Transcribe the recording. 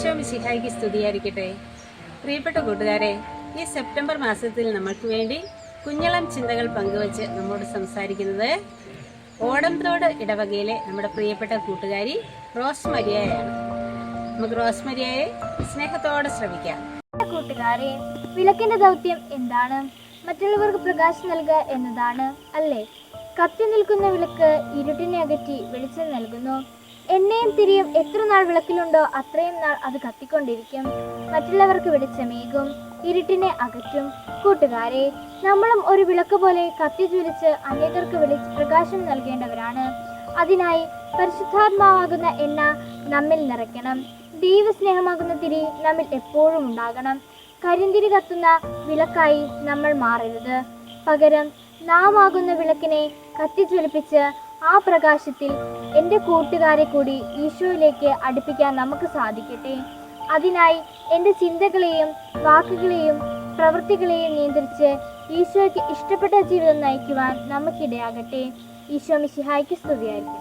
സ്തുതിയായിരിക്കട്ടെ. പ്രിയപ്പെട്ട കൂട്ടുകാരെ ഈ സെപ്റ്റംബർ മാസത്തിൽ നമ്മൾക്ക് വേണ്ടി കുഞ്ഞളം ചിന്തകൾ പങ്കുവച്ച് നമ്മോട് സംസാരിക്കുന്നത് ഓടംതോട് ഇടവകയിലെ നമ്മുടെ പ്രിയപ്പെട്ട കൂട്ടുകാരി റോസ് മരിയായാണ് നമുക്ക് റോസ് മരിയായെ സ്നേഹത്തോടെ ശ്രമിക്കാം. കൂട്ടുകാരെ വിളക്കിന്റെ ദൗത്യം എന്താണ്? മറ്റുള്ളവർക്ക് പ്രകാശം നൽകുക എന്നതാണ് അല്ലേ? കത്തി നിൽക്കുന്ന വിളക്ക് ഇരുട്ടിനെ അകറ്റി വെളിച്ചം നൽകുന്നു. എണ്ണയും തിരിയും എത്ര നാൾ വിളക്കിലുണ്ടോ അത്രയും നാൾ അത് കത്തിക്കൊണ്ടിരിക്കും. മറ്റുള്ളവർക്ക് വെളിച്ചമേകും ഇരുട്ടിനെ അകറ്റും. കൂട്ടുകാരെ നമ്മളും ഒരു വിളക്ക് പോലെ കത്തി ജ്വലിച്ച് അനേകർക്ക് വിളിച്ച് പ്രകാശം നൽകേണ്ടവരാണ്. അതിനായി പരിശുദ്ധാത്മാവാകുന്ന എണ്ണ നമ്മിൽ നിറയ്ക്കണം. ദൈവസ്നേഹമാകുന്ന തിരി നമ്മിൽ എപ്പോഴും ഉണ്ടാകണം. കരിന്തിരി കത്തുന്ന വിളക്കായി നമ്മൾ മാറരുത്. പകരം നാം ആകുന്ന വിളക്കിനെ കത്തിജ്വലിപ്പിച്ച് ആ പ്രകാശത്തിൽ എന്റെ കൂട്ടുകാരെ കൂടി ഈശോയിലേക്ക് അടുപ്പിക്കാൻ നമുക്ക് സാധിക്കട്ടെ. അതിനായി എന്റെ ചിന്തകളെയും വാക്കുകളെയും പ്രവൃത്തികളെയും നിയന്ത്രിച്ച് ഈശോയ്ക്ക് ഇഷ്ടപ്പെട്ട ജീവിതം നയിക്കുവാൻ നമുക്കിടയാകട്ടെ. ഈശോ മിശിഹായ്ക്ക് സ്തുതിയായിരിക്കും